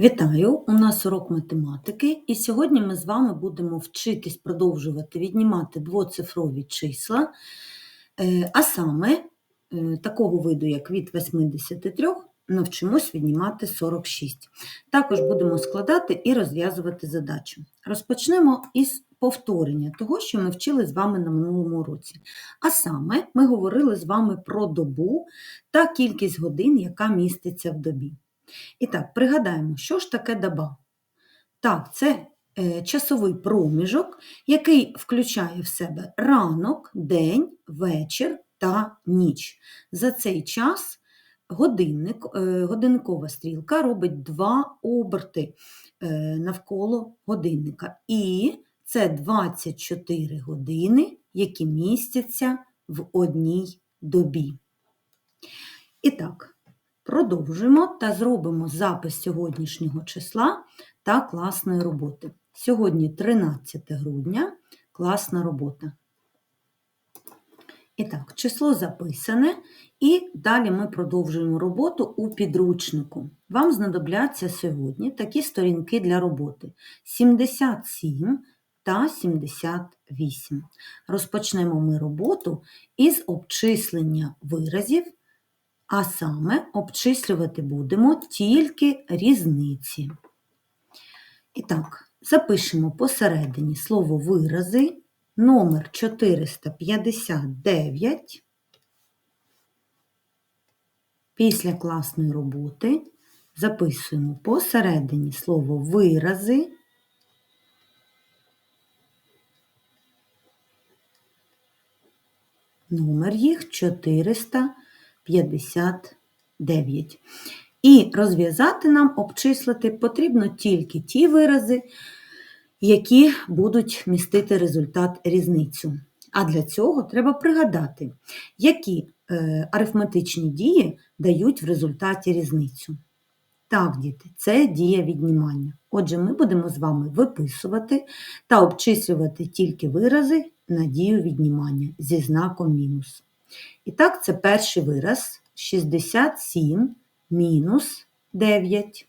Вітаю! У нас урок математики, і сьогодні ми з вами будемо вчитись продовжувати віднімати двоцифрові числа, е, а саме е, такого виду, як від 83, навчимось віднімати 46. Також будемо складати і розв'язувати задачу. Розпочнемо із повторення того, що ми вчили з вами на минулому уроці. А саме ми говорили з вами про добу та кількість годин, яка міститься в добі. І так, пригадаємо, що ж таке доба? Так, це е, часовий проміжок, який включає в себе ранок, день, вечір та ніч. За цей час годинник, е, годинникова стрілка робить два оберти е, навколо годинника. І це 24 години, які містяться в одній добі. І так, Продовжуємо та зробимо запис сьогоднішнього числа та класної роботи. Сьогодні 13 грудня, класна робота. І так, число записане, і далі ми продовжуємо роботу у підручнику. Вам знадобляться сьогодні такі сторінки для роботи: 77 та 78. Розпочнемо ми роботу із обчислення виразів а саме обчислювати будемо тільки різниці. І так, запишемо посередині слово вирази, номер 459. Після класної роботи записуємо посередині слово вирази. Номер їх 459. 59. І розв'язати нам, обчислити потрібно тільки ті вирази, які будуть містити результат різницю. А для цього треба пригадати, які е, арифметичні дії дають в результаті різницю. Так, діти, це дія віднімання. Отже, ми будемо з вами виписувати та обчислювати тільки вирази на дію віднімання зі знаком мінус. І так, це перший вираз 67 мінус 9.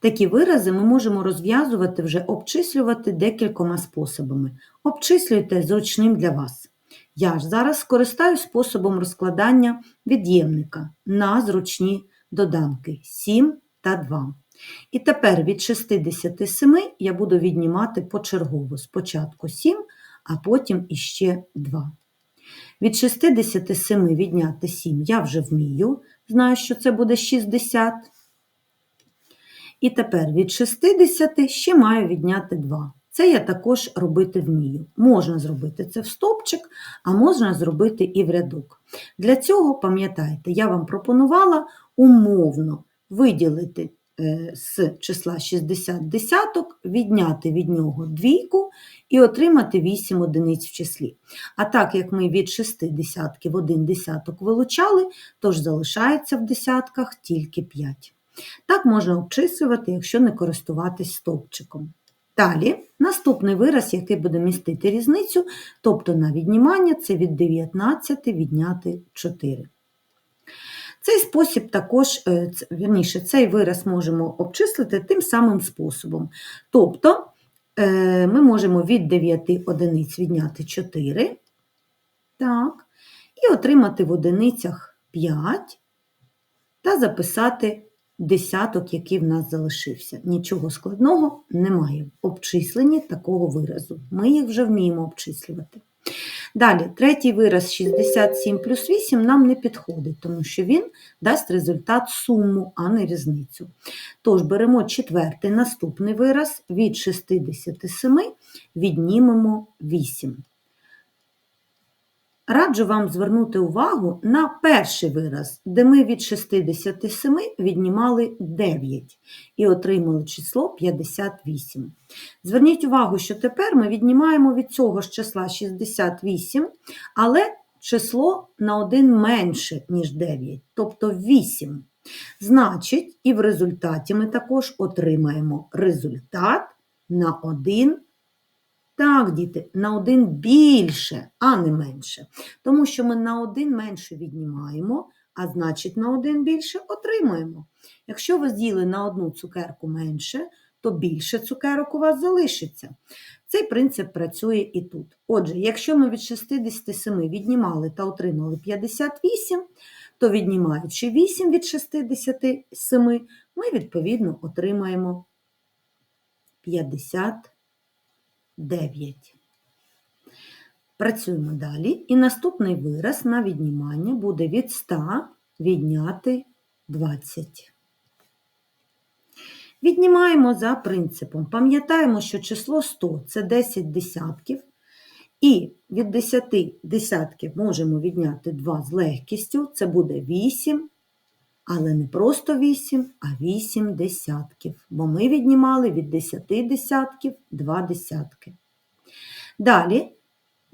Такі вирази ми можемо розв'язувати вже обчислювати декількома способами. Обчислюйте зручним для вас. Я ж зараз скористаюсь способом розкладання від'ємника на зручні доданки 7 та 2. І тепер від 67 я буду віднімати почергово спочатку 7, а потім іще 2. Від 67 відняти 7 я вже вмію, знаю, що це буде 60. І тепер від 60 ще маю відняти 2. Це я також робити вмію. Можна зробити це в стопчик, а можна зробити і в рядок. Для цього, пам'ятайте, я вам пропонувала умовно виділити з числа 60 десяток, відняти від нього двійку і отримати 8 одиниць в числі. А так як ми від 6 десятків один десяток вилучали, тож залишається в десятках тільки 5. Так можна обчислювати, якщо не користуватись стовпчиком. Далі, наступний вираз, який буде містити різницю, тобто на віднімання, це від 19 відняти 4. Цей спосіб також, е, вірніше, цей вираз можемо обчислити тим самим способом. Тобто е, ми можемо від 9 одиниць відняти 4, так, і отримати в одиницях 5 та записати десяток, який в нас залишився. Нічого складного немає в обчисленні такого виразу. Ми їх вже вміємо обчислювати. Далі, третій вираз 67 плюс 8 нам не підходить, тому що він дасть результат суму, а не різницю. Тож беремо четвертий наступний вираз від 67 віднімемо 8. Раджу вам звернути увагу на перший вираз, де ми від 67 віднімали 9 і отримали число 58. Зверніть увагу, що тепер ми віднімаємо від цього ж числа 68, але число на 1 менше, ніж 9, тобто 8. Значить, і в результаті ми також отримаємо результат на 1 так, діти, на один більше, а не менше. Тому що ми на один менше віднімаємо, а значить на один більше отримуємо. Якщо ви з'їли на одну цукерку менше, то більше цукерок у вас залишиться. Цей принцип працює і тут. Отже, якщо ми від 67 віднімали та отримали 58, то віднімаючи 8 від 67, ми відповідно отримаємо 59. Працюємо далі. І наступний вираз на віднімання буде від 100 відняти 20. Віднімаємо за принципом. Пам'ятаємо, що число 100 це 10 десятків. І від 10 десятків можемо відняти 2 з легкістю. Це буде 8, але не просто 8, а 8 десятків. Бо ми віднімали від 10 десятків 2 десятки. Далі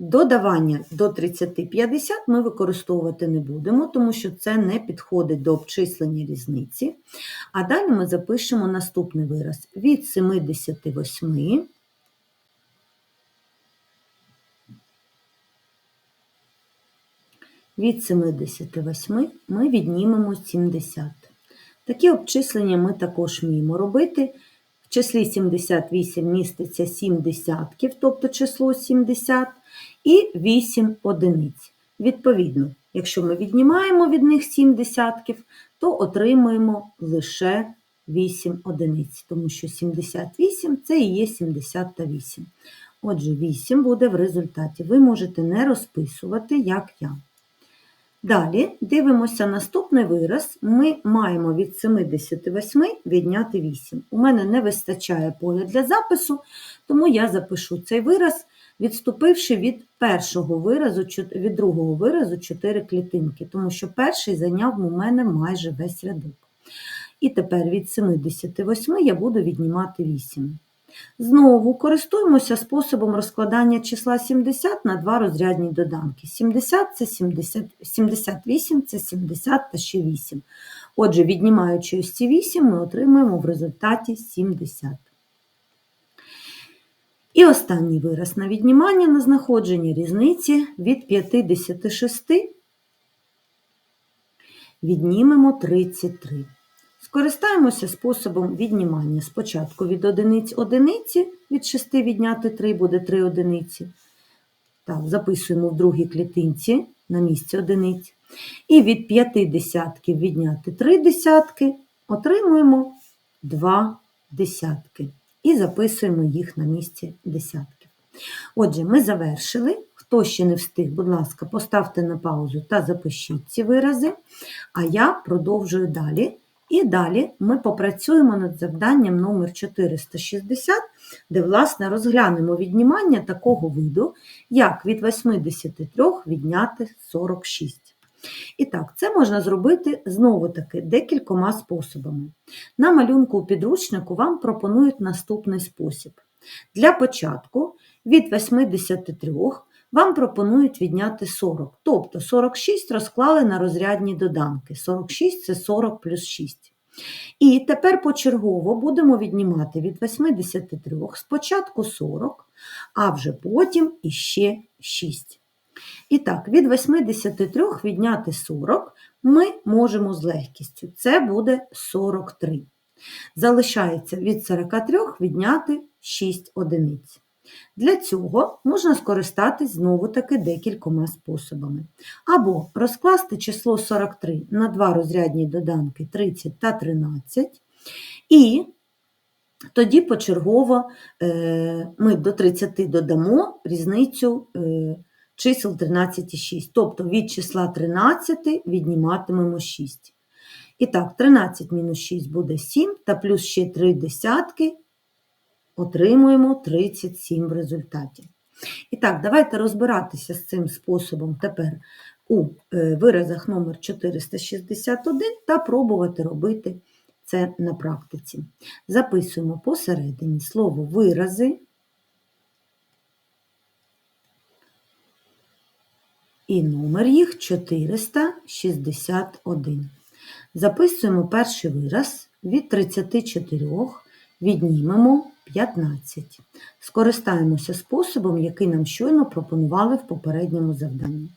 Додавання до 30-50 ми використовувати не будемо, тому що це не підходить до обчислення різниці. А далі ми запишемо наступний вираз. Від 78 від 78 ми віднімемо 70. Такі обчислення ми також вміємо робити. В числі 78 міститься 7 десятків, тобто число 70 і 8 одиниць. Відповідно, якщо ми віднімаємо від них 7 десятків, то отримуємо лише 8 одиниць, тому що 78 це і є 78. Отже, 8 буде в результаті. Ви можете не розписувати, як я. Далі дивимося наступний вираз. Ми маємо від 78 відняти 8. У мене не вистачає поля для запису, тому я запишу цей вираз відступивши від першого виразу, від другого виразу 4 клітинки, тому що перший зайняв у мене майже весь рядок. І тепер від 78 я буду віднімати 8. Знову користуємося способом розкладання числа 70 на два розрядні доданки. 70 це 70, 78 це 70 та ще 8. Отже, віднімаючи ось ці 8, ми отримуємо в результаті 70. І останній вираз на віднімання на знаходження різниці від 56 віднімемо 33. Скористаємося способом віднімання. Спочатку від одиниць одиниці, від 6 відняти 3 буде 3 одиниці. Так, Записуємо в другій клітинці на місці одиниць. І від 5 десятків відняти 3 десятки, отримуємо 2 десятки і записуємо їх на місці десятків. Отже, ми завершили. Хто ще не встиг, будь ласка, поставте на паузу та запишіть ці вирази, а я продовжую далі. І далі ми попрацюємо над завданням номер 460, де, власне, розглянемо віднімання такого виду, як від 83 відняти 46. І так, це можна зробити знову-таки декількома способами. На малюнку у підручнику вам пропонують наступний спосіб. Для початку від 83 вам пропонують відняти 40, тобто 46 розклали на розрядні доданки. 46 це 40 плюс 6. І тепер почергово будемо віднімати від 83 спочатку 40, а вже потім іще 6. І так, від 83 відняти 40 ми можемо з легкістю. Це буде 43. Залишається від 43 відняти 6 одиниць. Для цього можна скористатись знову-таки декількома способами. Або розкласти число 43 на два розрядні доданки 30 та 13. І тоді почергово е, ми до 30 додамо різницю е, чисел 13 і 6. Тобто від числа 13 відніматимемо 6. І так, 13 мінус 6 буде 7, та плюс ще 3 десятки отримуємо 37 в результаті. І так, давайте розбиратися з цим способом тепер у е, виразах номер 461 та пробувати робити це на практиці. Записуємо посередині слово вирази. і номер їх 461. Записуємо перший вираз від 34, віднімемо 15. Скористаємося способом, який нам щойно пропонували в попередньому завданні.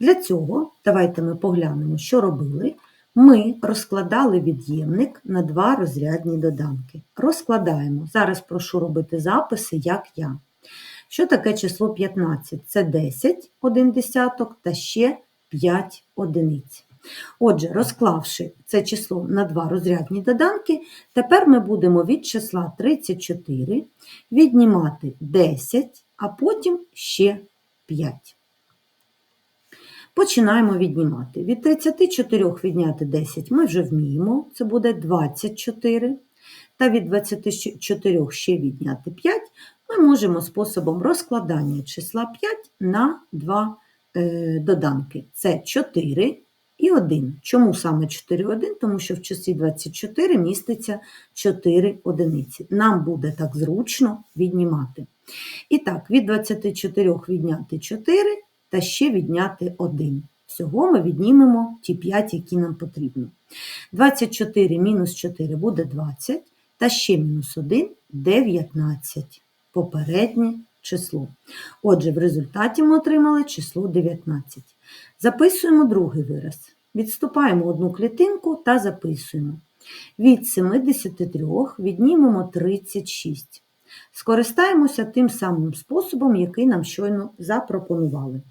Для цього давайте ми поглянемо, що робили. Ми розкладали від'ємник на два розрядні доданки. Розкладаємо. Зараз прошу робити записи, як я. Що таке число 15? Це 10 один десяток та ще 5 одиниць. Отже, розклавши це число на два розрядні доданки, тепер ми будемо від числа 34 віднімати 10, а потім ще 5. Починаємо віднімати. Від 34 відняти 10 ми вже вміємо, це буде 24. Та від 24 ще відняти 5 ми можемо способом розкладання числа 5 на два е, доданки. Це 4 і 1. Чому саме 4 1? Тому що в числі 24 міститься 4 одиниці. Нам буде так зручно віднімати. І так, від 24 відняти 4 та ще відняти 1. Всього ми віднімемо ті 5, які нам потрібно. 24 мінус 4 буде 20, та ще мінус 1 19. Попереднє число. Отже, в результаті ми отримали число 19. Записуємо другий вираз. Відступаємо одну клітинку та записуємо. Від 73 віднімемо 36. Скористаємося тим самим способом, який нам щойно запропонували.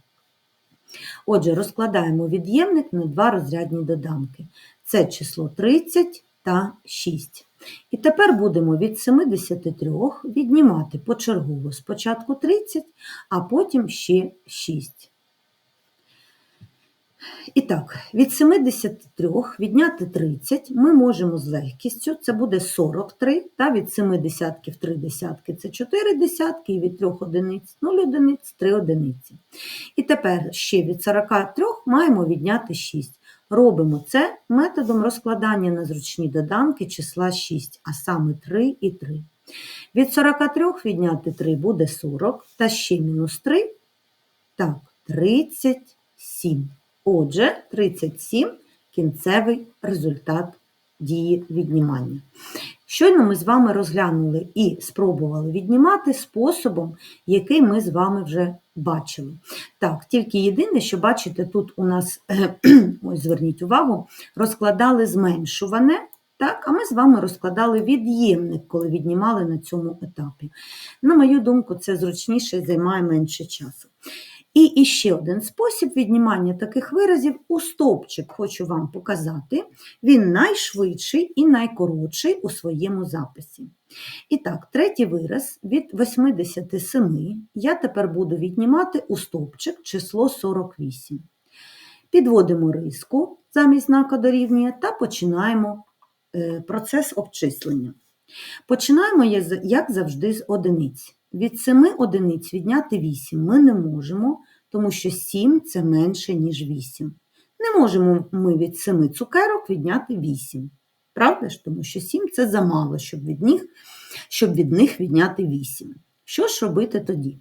Отже, розкладаємо від'ємник на два розрядні доданки. Це число 30 та 6. І тепер будемо від 73 віднімати почергово спочатку 30, а потім ще 6. І так, від 73 відняти 30 ми можемо з легкістю, це буде 43, та від 7 десятків 3 десятки це 4 десятки, і від 3 одиниць 0 одиниць 3 одиниці. І тепер ще від 43 маємо відняти 6. Робимо це методом розкладання на зручні доданки числа 6, а саме 3 і 3. Від 43 відняти 3 буде 40, та ще мінус 3, так, 37. Отже, 37 кінцевий результат дії віднімання. Щойно ми з вами розглянули і спробували віднімати способом, який ми з вами вже бачили. Так, тільки єдине, що бачите, тут у нас, ось зверніть увагу, розкладали зменшуване, так, а ми з вами розкладали від'ємник, коли віднімали на цьому етапі. На мою думку, це зручніше і займає менше часу. І іще один спосіб віднімання таких виразів у стовпчик хочу вам показати. Він найшвидший і найкоротший у своєму записі. І так, третій вираз від 87 я тепер буду віднімати у стовпчик число 48. Підводимо риску замість знака дорівнює та починаємо е, процес обчислення. Починаємо, як завжди, з одиниць. Від 7 одиниць відняти 8 ми не можемо, тому що 7 це менше, ніж 8. Не можемо ми від 7 цукерок відняти 8. Правда ж? Тому що 7 це замало, щоб від них, щоб від них відняти 8. Що ж робити тоді?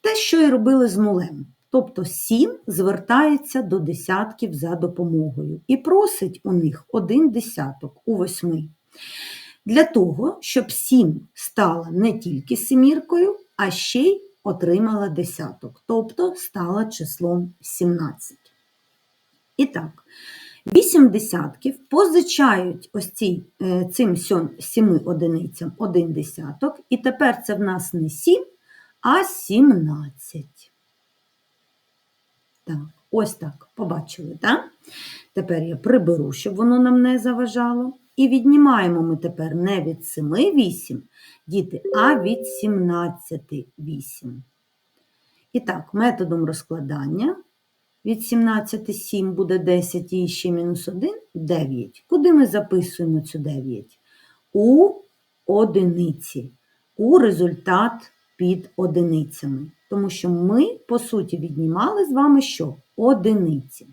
Те, що і робили з нулем. Тобто 7 звертається до десятків за допомогою і просить у них один десяток у восьми. Для того, щоб 7 стала не тільки семіркою, а ще й отримала десяток, тобто стала числом 17. І так, 8 десятків позичають ось ці, е, цим 7 одиницям 1 десяток, і тепер це в нас не 7, а 17. Так, ось так, побачили, так? Тепер я приберу, щоб воно нам не заважало. І віднімаємо ми тепер не від 7 8, діти, а від 17 8. І так, методом розкладання від 17 7 буде 10 і ще мінус 1 9. Куди ми записуємо цю 9? У одиниці, у результат під одиницями. Тому що ми, по суті, віднімали з вами що? Одиниці.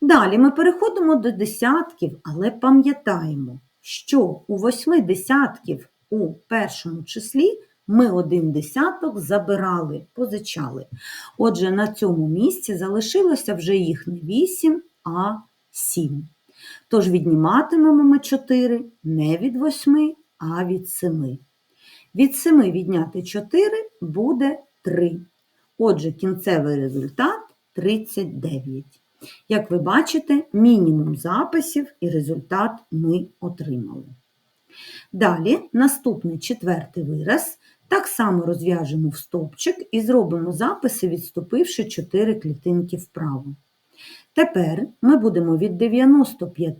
Далі ми переходимо до десятків, але пам'ятаємо, що у восьми десятків у першому числі ми один десяток забирали, позичали. Отже, на цьому місці залишилося вже їх не 8, а 7. Тож відніматимемо ми 4 не від 8, а від 7. Від 7 відняти 4 буде 3. Отже, кінцевий результат 39. Як ви бачите, мінімум записів і результат ми отримали. Далі, наступний четвертий вираз. Так само розв'яжемо в стовпчик і зробимо записи, відступивши 4 клітинки вправо. Тепер ми будемо від 95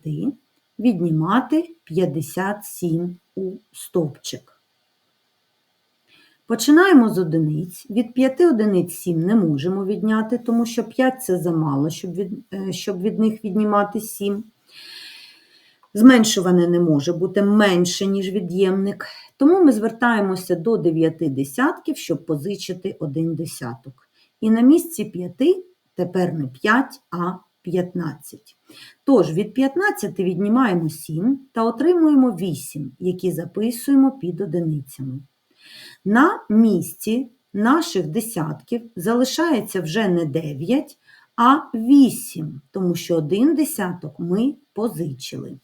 віднімати 57 у стовпчик. Починаємо з одиниць. Від 5 одиниць 7 не можемо відняти, тому що 5 це замало, щоб від, е, щоб від них віднімати 7. Зменшуване не може бути менше, ніж від'ємник. Тому ми звертаємося до 9 десятків, щоб позичити 1 десяток. І на місці 5 тепер не 5, а 15. Тож від 15 віднімаємо 7 та отримуємо 8, які записуємо під одиницями. На місці наших десятків залишається вже не 9, а 8, тому що один десяток ми позичили.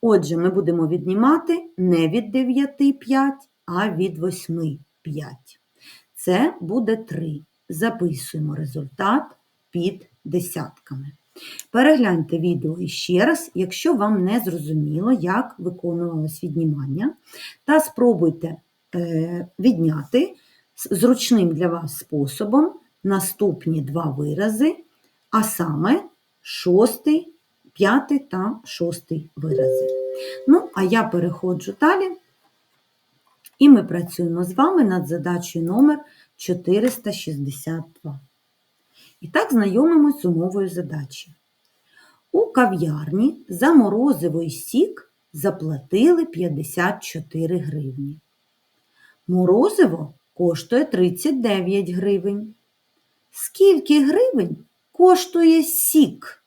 Отже, ми будемо віднімати не від 9 5, а від 8 5. Це буде 3. Записуємо результат під десятками. Перегляньте відео іще раз, якщо вам не зрозуміло, як виконувалось віднімання, та спробуйте відняти зручним для вас способом наступні два вирази, а саме шостий, п'ятий та шостий вирази. Ну, а я переходжу далі, і ми працюємо з вами над задачею номер 462. І так знайомимось з умовою задачі. У кав'ярні за морозивий сік заплатили 54 гривні. Морозиво коштує 39 гривень. Скільки гривень коштує сік?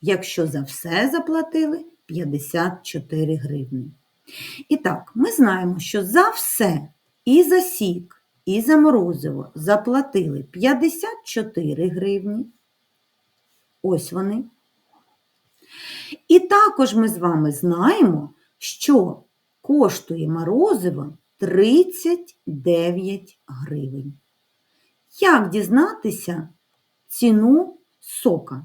Якщо за все заплатили 54 гривні. І так, ми знаємо, що за все і за сік, і за морозиво заплатили 54 гривні. Ось вони. І також ми з вами знаємо, що коштує морозиво 39 гривень. Як дізнатися ціну сока?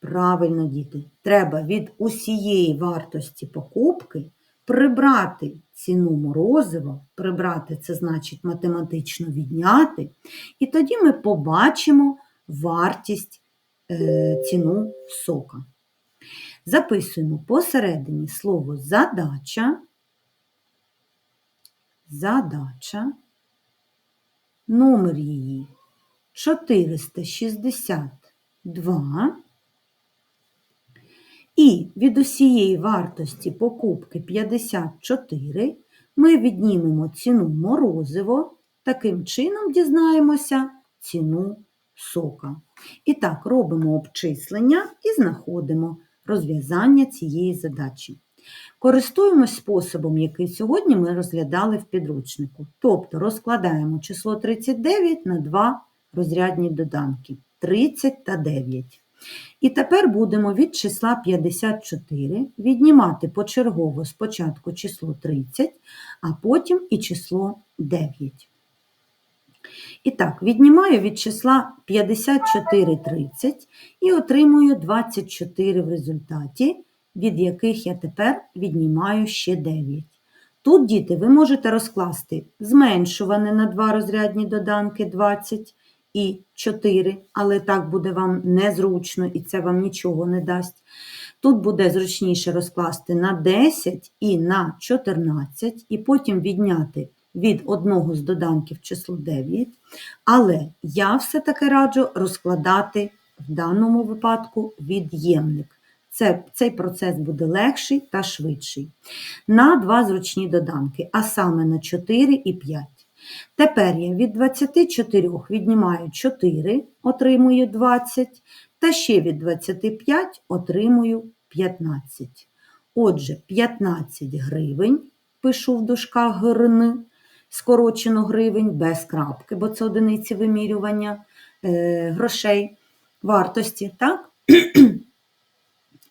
Правильно, діти, треба від усієї вартості покупки прибрати ціну морозива, прибрати це значить математично відняти, і тоді ми побачимо вартість е, ціну сока. Записуємо посередині слово задача, задача, номер її 462. І від усієї вартості покупки 54 ми віднімемо ціну морозиво, таким чином дізнаємося ціну сока. І так, робимо обчислення і знаходимо розв'язання цієї задачі. Користуємось способом, який сьогодні ми розглядали в підручнику. Тобто розкладаємо число 39 на два розрядні доданки 30 та 9. І тепер будемо від числа 54 віднімати почергово спочатку число 30, а потім і число 9. І так, віднімаю від числа 54 30 і отримую 24 в результаті, від яких я тепер віднімаю ще 9. Тут, діти, ви можете розкласти зменшуване на два розрядні доданки 20 і 4, але так буде вам незручно і це вам нічого не дасть. Тут буде зручніше розкласти на 10 і на 14, і потім відняти від одного з доданків число 9. Але я все-таки раджу розкладати в даному випадку від'ємник. Це, Цей процес буде легший та швидший. На два зручні доданки, а саме на 4 і 5. Тепер я від 24 віднімаю 4, отримую 20, та ще від 25 отримую 15. Отже, 15 гривень, пишу в дужках грн, скорочено гривень без крапки, бо це одиниці вимірювання е, грошей вартості. так?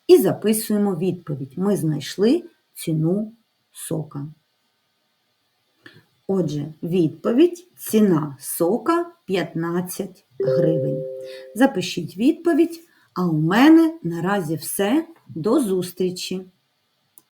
І записуємо відповідь. Ми знайшли ціну сока. Отже, відповідь ціна сока 15 гривень. Запишіть відповідь, а у мене наразі все. До зустрічі!